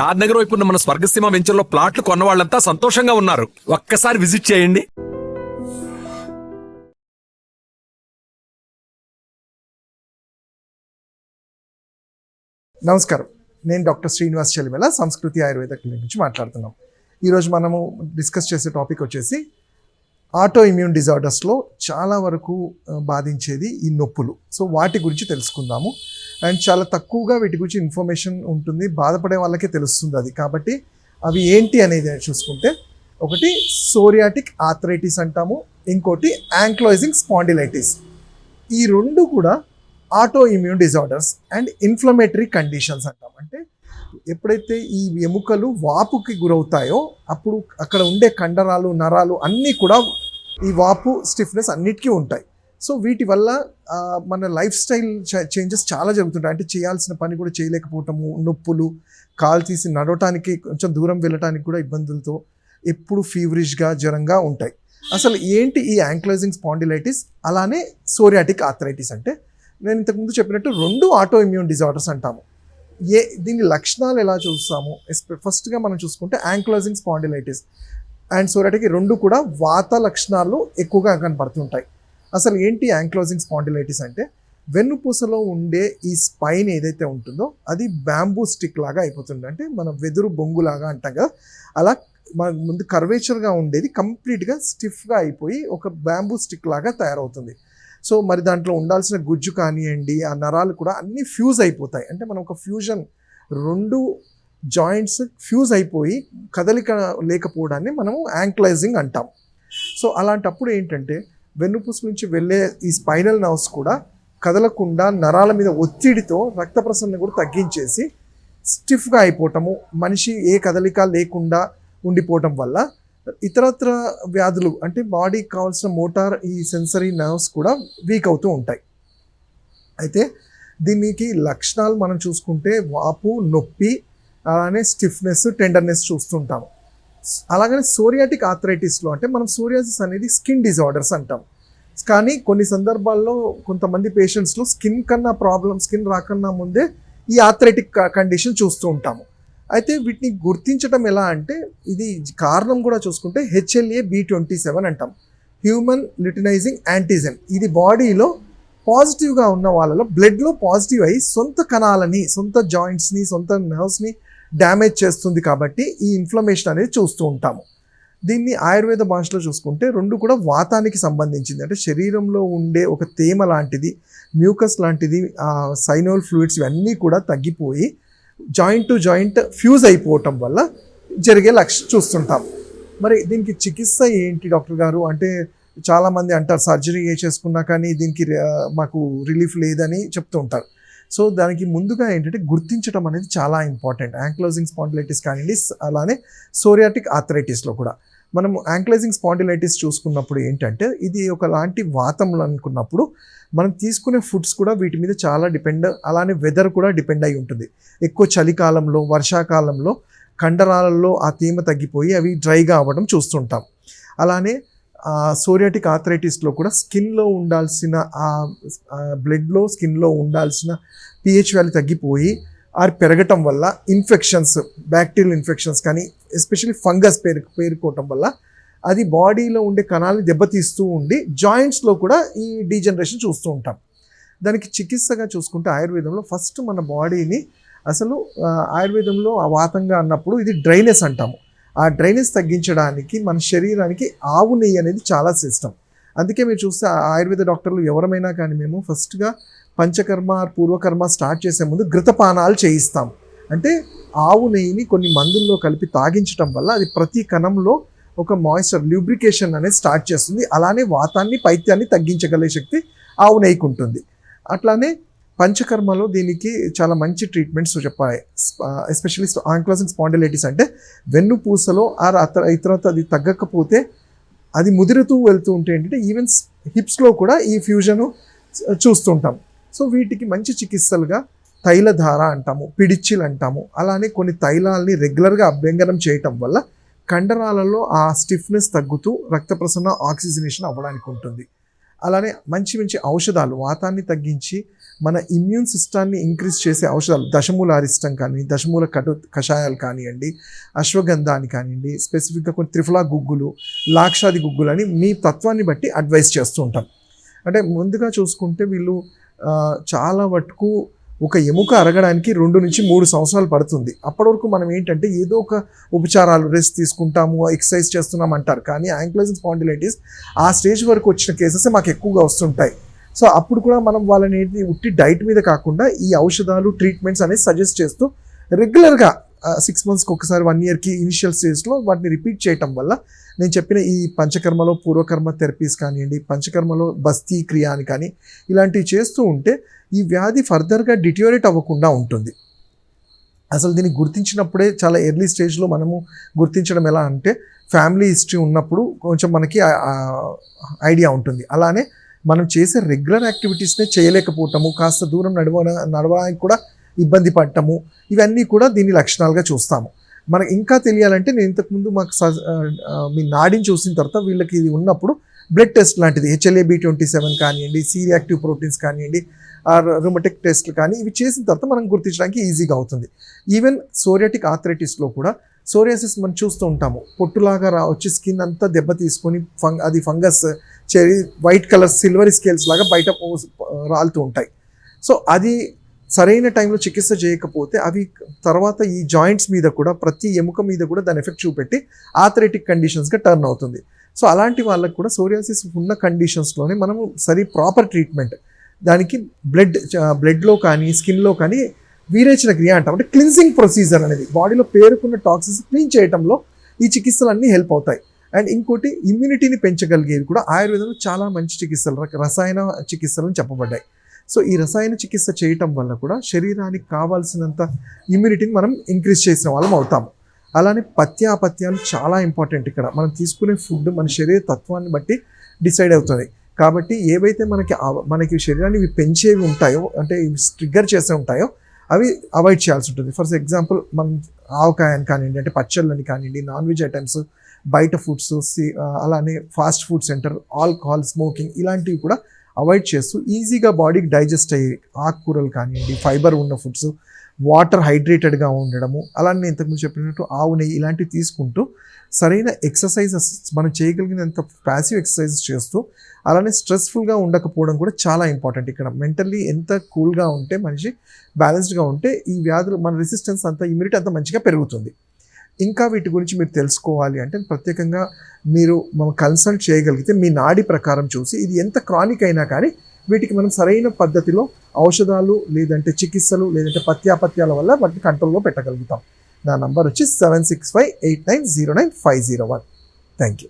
షాద్ నగర్ వైపు ఉన్న మన స్వర్గసీమ వెంచర్లో ప్లాట్లు కొన్న వాళ్ళంతా సంతోషంగా ఉన్నారు. ఒక్కసారి విజిట్ చేయండి. నమస్కారం. నేను డాక్టర్ శ్రీనివాస్ చెలిమెల సంస్కృతి ఆయుర్వేద క్లినిక్ నుంచి మాట్లాడుతున్నాం. ఈరోజు మనము డిస్కస్ చేసే టాపిక్ వచ్చేసి ఆటో ఇమ్యూన్ డిజార్డర్స్లో చాలా వరకు బాధించేది ఈ నొప్పులు. సో వాటి గురించి తెలుసుకుందాము. అండ్ చాలా తక్కువగా వీటి గురించి ఇన్ఫర్మేషన్ ఉంటుంది. బాధపడే వాళ్ళకే తెలుస్తుంది అది. కాబట్టి అవి ఏంటి అనేది చూసుకుంటే ఒకటి సోరియాటిక్ ఆథరైటిస్ అంటాము. ఇంకోటి యాంక్లోజింగ్ స్పాండిలైటిస్. ఈ రెండు కూడా auto immune disorders and inflammatory conditions అంటాం అంటే ఎప్పుడైతే ఈ ఎముకలు వాపుకి గురవుతాయో అప్పుడు అక్కడ ఉండే కండరాలు నరాలు అన్నీ కూడా ఈ వాపు స్టిఫ్నెస్ అన్నిటికీ ఉంటాయి. సో వీటి వల్ల మన లైఫ్ స్టైల్ చేంజెస్ చాలా జరుగుతుంటాయి. అంటే చేయాల్సిన పని కూడా చేయలేకపోవటము నొప్పులు కాలు తీసి నడవటానికి కొంచెం దూరం వెళ్ళటానికి కూడా ఇబ్బందులతో ఎప్పుడు ఫీవరిష్గా జ్వరంగా ఉంటాయి. అసలు ఏంటి ఈ యాంక్లైజింగ్ స్పాండిలైటిస్? అలానే సోరియాటిక్ ఆథరైటిస్ అంటే నేను ఇంతకుముందు చెప్పినట్టు రెండు ఆటో ఇమ్యూన్ డిజార్డర్స్ అంటాము. ఏ దీని లక్షణాలు ఎలా చూస్తాము? ఫస్ట్గా మనం చూసుకుంటే యాంక్లోజింగ్ స్పాండిలైటిస్ అండ్ సోరియాటిక్ రెండు కూడా వాత లక్షణాలు ఎక్కువగా కనపడుతుంటాయి. అసలు ఏంటి యాంక్లోజింగ్ స్పాండిలైటిస్ అంటే వెన్నుపూసలో ఉండే ఈ స్పైన్ ఏదైతే ఉంటుందో అది బ్యాంబూ స్టిక్ లాగా అయిపోతుంది. అంటే మన వెదురు బొంగులాగా అంటాం కదా. అలా మన ముందు కర్వేచర్గా ఉండేది కంప్లీట్గా స్టిఫ్గా అయిపోయి ఒక బ్యాంబూ స్టిక్ లాగా తయారవుతుంది. సో మరి దాంట్లో ఉండాల్సిన గుజ్జు కానివ్వండి ఆ నరాలు కూడా అన్నీ ఫ్యూజ్ అయిపోతాయి. అంటే మనం ఒక ఫ్యూజన్ రెండు జాయింట్స్ ఫ్యూజ్ అయిపోయి కదలిక లేకపోవడాన్ని మనము యాంక్లైజింగ్ అంటాం. సో అలాంటప్పుడు ఏంటంటే వెన్నుపూస నుంచి వెళ్ళే ఈ స్పైనల్ నర్వ్స్ కూడా కదలకుండా నరాల మీద ఒత్తిడితో రక్త ప్రసరణ కూడా తగ్గించేసి స్టిఫ్గా అయిపోవటము మనిషి ఏ కదలిక లేకుండా ఉండిపోవటం వల్ల ఇతరత్ర వ్యాధులు అంటే బాడీకి కావాల్సిన మోటార్ ఈ సెన్సరీ నర్వ్స్ కూడా వీక్ అవుతూ ఉంటాయి. అయితే దీనికి లక్షణాలు మనం చూసుకుంటే వాపు నొప్పి అలానే స్టిఫ్నెస్ టెండర్నెస్ చూస్తుంటాము. అలాగనే సోరియాటిక్ ఆథరైటిస్లో అంటే మనం సోరియాసిస్ అనేది స్కిన్ డిజార్డర్స్ అంటాం. కానీ కొన్ని సందర్భాల్లో కొంతమంది పేషెంట్స్లో స్కిన్ కన్నా ప్రాబ్లం స్కిన్ రాకన్నా ముందే ఈ ఆథరైటిక్ కండిషన్ చూస్తూ ఉంటాము. అయితే వీటిని గుర్తించడం ఎలా అంటే ఇది కారణం కూడా చూసుకుంటే హెచ్ఎల్ఏ బి ట్వంటీ సెవెన్ అంటాం. హ్యూమన్ లిటినైజింగ్ యాంటీజెన్. ఇది బాడీలో పాజిటివ్గా ఉన్న వాళ్ళలో బ్లడ్లో పాజిటివ్ అయ్యి సొంత కణాలని సొంత జాయింట్స్ని సొంత నర్వ్స్ని డ్యామేజ్ చేస్తుంది కాబట్టి ఈ ఇన్ఫ్లమేషన్ అనేది చూస్తూ ఉంటాము. దీన్ని ఆయుర్వేద భాషలో చూసుకుంటే రెండు కూడా వాతానికి సంబంధించింది. అంటే శరీరంలో ఉండే ఒక తేమ లాంటిది మ్యూకస్ లాంటిది సైనోల్ ఫ్లూయిడ్స్ ఇవన్నీ కూడా తగ్గిపోయి జాయింట్ టు జాయింట్ ఫ్యూజ్ అయిపోవటం వల్ల జరిగే లక్ష చూస్తుంటాం. మరి దీనికి చికిత్స ఏంటి డాక్టర్ గారు? అంటే చాలామంది అంటారు సర్జరీ చేసుకున్నా కానీ దీనికి మాకు రిలీఫ్ లేదని చెప్తూ ఉంటారు. సో దానికి ముందుగా ఏంటంటే గుర్తించడం అనేది చాలా ఇంపార్టెంట్. యాంక్లోజింగ్ స్పాండిలైటిస్ కానివ్వండి అలానే సోరియాటిక్ ఆథరైటిస్లో కూడా. మనం యాంక్లైజింగ్ స్పాండిలైటిస్ చూసుకున్నప్పుడు ఏంటంటే ఇది ఒకలాంటి వాతంలో అనుకున్నప్పుడు మనం తీసుకునే ఫుడ్స్ కూడా వీటి మీద చాలా డిపెండ్ అలానే వెదర్ కూడా డిపెండ్ అయి ఉంటుంది. ఎక్కువ చలికాలంలో వర్షాకాలంలో కండరాలలో ఆ తేమ తగ్గిపోయి అవి డ్రైగా అవ్వడం చూస్తుంటాం. అలానే సోరియాటిక్ ఆథరైటిస్లో కూడా స్కిన్లో ఉండాల్సిన ఆ బ్లడ్లో స్కిన్లో ఉండాల్సిన పిహెచ్ వాల్యూ తగ్గిపోయి ఆర్ పెరగటం వల్ల ఇన్ఫెక్షన్స్ బ్యాక్టీరియల్ ఇన్ఫెక్షన్స్ కానీ ఎస్పెషల్లీ ఫంగస్ పేరు పేరుకోవటం వల్ల అది బాడీలో ఉండే కణాలని దెబ్బతీస్తూ ఉండి జాయింట్స్లో కూడా ఈ డీజనరేషన్ చూస్తూ ఉంటాం. దానికి చికిత్సగా చూసుకుంటే ఆయుర్వేదంలో ఫస్ట్ మన బాడీని అసలు ఆయుర్వేదంలో ఆ వాతంగా అన్నప్పుడు ఇది డ్రైనెస్ అంటాము. ఆ డ్రైనేజ్ తగ్గించడానికి మన శరీరానికి ఆవు నెయ్యి అనేది చాలా సిస్టమ్ అందుకే మీరు చూస్తే ఆయుర్వేద డాక్టర్లు ఎవరమైనా కానీ మేము ఫస్ట్గా పంచకర్మ పూర్వకర్మ స్టార్ట్ చేసే ముందు ఘృతపానాలు చేయిస్తాం. అంటే ఆవు నెయ్యిని కొన్ని మందుల్లో కలిపి తాగించడం వల్ల అది ప్రతి కణంలో ఒక మాయిశ్చర్ ల్యూబ్రికేషన్ అనేది స్టార్ట్ చేస్తుంది. అలానే వాతాన్ని పైత్యాన్ని తగ్గించగలే శక్తి ఆవు నెయ్యికి ఉంటుంది. అట్లానే పంచకర్మలో దీనికి చాలా మంచి ట్రీట్మెంట్స్ చెప్పాయి ఎస్పెషల్లీ ఆంక్లాసింగ్ స్పాండిలైటిస్ అంటే వెన్నుపూసలో ఆ అత ఇతరత అది తగ్గకపోతే అది ముదురుతూ వెళ్తూ ఉంటే ఏంటంటే ఈవెన్ హిప్స్లో కూడా ఈ ఫ్యూజను చూస్తుంటాం. సో వీటికి మంచి చికిత్సలుగా తైలధార అంటాము పిడిచిల్ అంటాము. అలానే కొన్ని తైలాల్ని రెగ్యులర్గా అభ్యంగనం చేయటం వల్ల కండరాలలో ఆ స్టిఫ్నెస్ తగ్గుతూ రక్త ప్రసరణ ఆక్సిజనేషన్ అవ్వడానికి ఉంటుంది. అలానే మంచి మంచి ఔషధాలు వాతాన్ని తగ్గించి మన ఇమ్యూన్ సిస్టాన్ని ఇంక్రీజ్ చేసే ఔషధాలు దశమూల అరిష్టం కానీ దశమూల కటు కషాయాలు కానివ్వండి అశ్వగంధ అని కానివ్వండి స్పెసిఫిక్గా కొన్ని త్రిఫలా గుగ్గులు లాక్షాది గుగ్గులు అని మీ తత్వాన్ని బట్టి అడ్వైస్ చేస్తూ ఉంటాం. అంటే ముందుగా చూసుకుంటే వీళ్ళు చాలా మటుకు ఒక ఎముక అరగడానికి రెండు నుంచి మూడు సంవత్సరాలు పడుతుంది. అప్పటి వరకు మనం ఏంటంటే ఏదో ఒక ఉపచారాలు రెస్ట్ తీసుకుంటాము ఎక్సర్సైజ్ చేస్తున్నాం అంటారు. కానీ యాంక్లైజింగ్ స్పాండిలైటిస్ ఆ స్టేజ్ వరకు వచ్చిన కేసెస్ మాకు ఎక్కువగా వస్తుంటాయి. సో అప్పుడు కూడా మనం వాళ్ళని ఉట్టి డైట్ మీద కాకుండా ఈ ఔషధాలు ట్రీట్మెంట్స్ అనేది సజెస్ట్ చేస్తూ రెగ్యులర్గా సిక్స్ మంత్స్కి ఒకసారి వన్ ఇయర్కి ఇనిషియల్ స్టేజ్లో వాటిని రిపీట్ చేయటం వల్ల నేను చెప్పిన ఈ పంచకర్మలో పూర్వకర్మ థెరపీస్ కానివ్వండి పంచకర్మలో బస్తీ క్రియ అని కానీ ఇలాంటివి చేస్తూ ఉంటే ఈ వ్యాధి ఫర్దర్గా డిటియోరేట్ అవ్వకుండా ఉంటుంది. అసలు దీన్ని గుర్తించినప్పుడే చాలా ఎర్లీ స్టేజ్లో మనము గుర్తించడం ఎలా అంటే ఫ్యామిలీ హిస్టరీ ఉన్నప్పుడు కొంచెం మనకి ఐడియా ఉంటుంది. అలానే మనం చేసే రెగ్యులర్ యాక్టివిటీస్నే చేయలేకపోవటము కాస్త దూరం నడవ నడవడానికి కూడా ఇబ్బంది పడటము ఇవన్నీ కూడా దీని లక్షణాలుగా చూస్తాము. మనకు ఇంకా తెలియాలంటే నేను ఇంతకుముందు మాకు మీ నాడిని చూసిన తర్వాత వీళ్ళకి ఇది ఉన్నప్పుడు బ్లడ్ టెస్ట్ లాంటిది హెచ్ఎల్ఏబి ట్వంటీ సెవెన్ కానివ్వండి సీరియాక్టివ్ ప్రోటీన్స్ కానివ్వండి రుమటిక్ టెస్ట్లు కానీ ఇవి చేసిన తర్వాత మనం గుర్తించడానికి ఈజీగా అవుతుంది. ఈవెన్ సోరియాటిక్ ఆథరైటిస్లో కూడా సోరియాసిస్ మనం చూస్తూ ఉంటాము. పొట్టులాగా రా వచ్చి స్కిన్ అంతా దెబ్బ తీసుకొని ఫంగ్ అది ఫంగస్ చెరి వైట్ కలర్ సిల్వర్ స్కేల్స్ లాగా బయట పో- రాలుతూ ఉంటాయి. సో అది సరైన టైంలో చికిత్స చేయకపోతే అవి తర్వాత ఈ జాయింట్స్ మీద కూడా ప్రతి ఎముక మీద కూడా దాని ఎఫెక్ట్ చూపెట్టి ఆథరెటిక్ కండిషన్స్గా టర్న్ అవుతుంది. సో అలాంటి వాళ్ళకు కూడా సోరియాసిస్ ఉన్న కండిషన్స్లోనే మనము సరి ప్రాపర్ ట్రీట్మెంట్. దానికి బ్లడ్ బ్లడ్లో కానీ స్కిన్లో కానీ వీరేచన క్రియ అంటాం. అంటే క్లిన్సింగ్ ప్రొసీజర్ అనేది. బాడీలో పేరుకున్న టాక్సిన్స్ క్లీన్ చేయడంలో ఈ చికిత్సలు అన్నీ హెల్ప్ అవుతాయి. అండ్ ఇంకోటి ఇమ్యూనిటీని పెంచగలిగేది కూడా ఆయుర్వేదంలో చాలా మంచి చికిత్సలు రసాయన చికిత్సలు అని చెప్పబడ్డాయి. సో ఈ రసాయన చికిత్స చేయటం వల్ల కూడా శరీరానికి కావాల్సినంత ఇమ్యూనిటీని మనం ఇంక్రీజ్ చేసిన వాళ్ళం అవుతాము. అలానే పత్యాపత్యాలు చాలా ఇంపార్టెంట్ ఇక్కడ. మనం తీసుకునే ఫుడ్ మన శరీర తత్వాన్ని బట్టి డిసైడ్ అవుతుంది. కాబట్టి ఏవైతే మనకి మనకి శరీరాన్ని ఇవి పెంచేవి ఉంటాయో అంటే ట్రిగ్గర్ చేసే ఉంటాయో అవి అవాయిడ్ చేయాల్సి ఉంటుంది. ఫర్ ఎగ్జాంపుల్ మనం ఆవకాయని కానివ్వండి అంటే పచ్చళ్ళని కానివ్వండి నాన్ వెజ్ ఐటమ్స్ బయట ఫుడ్స్ అలానే fast food center alcohol smoking ఇలాంటివి కూడా అవాయిడ్ చేస్తూ ఈజీగా బాడీకి డైజెస్ట్ అయ్యే ఆకుకూరలు కానివ్వండి ఫైబర్ ఉన్న ఫుడ్స్ వాటర్ హైడ్రేటెడ్గా ఉండడము అలానే ఇంతకుముందు చెప్పినట్టు ఆవు నెయ్యి ఇలాంటివి తీసుకుంటూ సరైన ఎక్సర్సైజెస్ మనం చేయగలిగినంత ప్యాసివ్ ఎక్సర్సైజెస్ చేస్తూ అలానే స్ట్రెస్ఫుల్గా ఉండకపోవడం కూడా చాలా ఇంపార్టెంట్ ఇక్కడ మెంటల్లీ ఎంత కూల్గా ఉంటే మనిషి బ్యాలెన్స్డ్గా ఉంటే ఈ వ్యాధులు మన రెసిస్టెన్స్ అంతా ఇమ్యూనిటీ అంతా మంచిగా పెరుగుతుంది. ఇంకా వీటి గురించి మీరు తెలుసుకోవాలి అంటే ప్రత్యేకంగా మీరు మనం కన్సల్ట్ చేయగలిగితే మీ నాడి ప్రకారం చూసి ఇది ఎంత క్రానిక్ అయినా కానీ వీటికి మనం సరైన పద్ధతిలో ఔషధాలు లేదంటే చికిత్సలు లేదంటే పత్యాపత్యాల వల్ల వాటిని కంట్రోల్లో పెట్టగలుగుతాం. నా నంబర్ వచ్చి seven six five eight nine zero nine five zero one. Thank you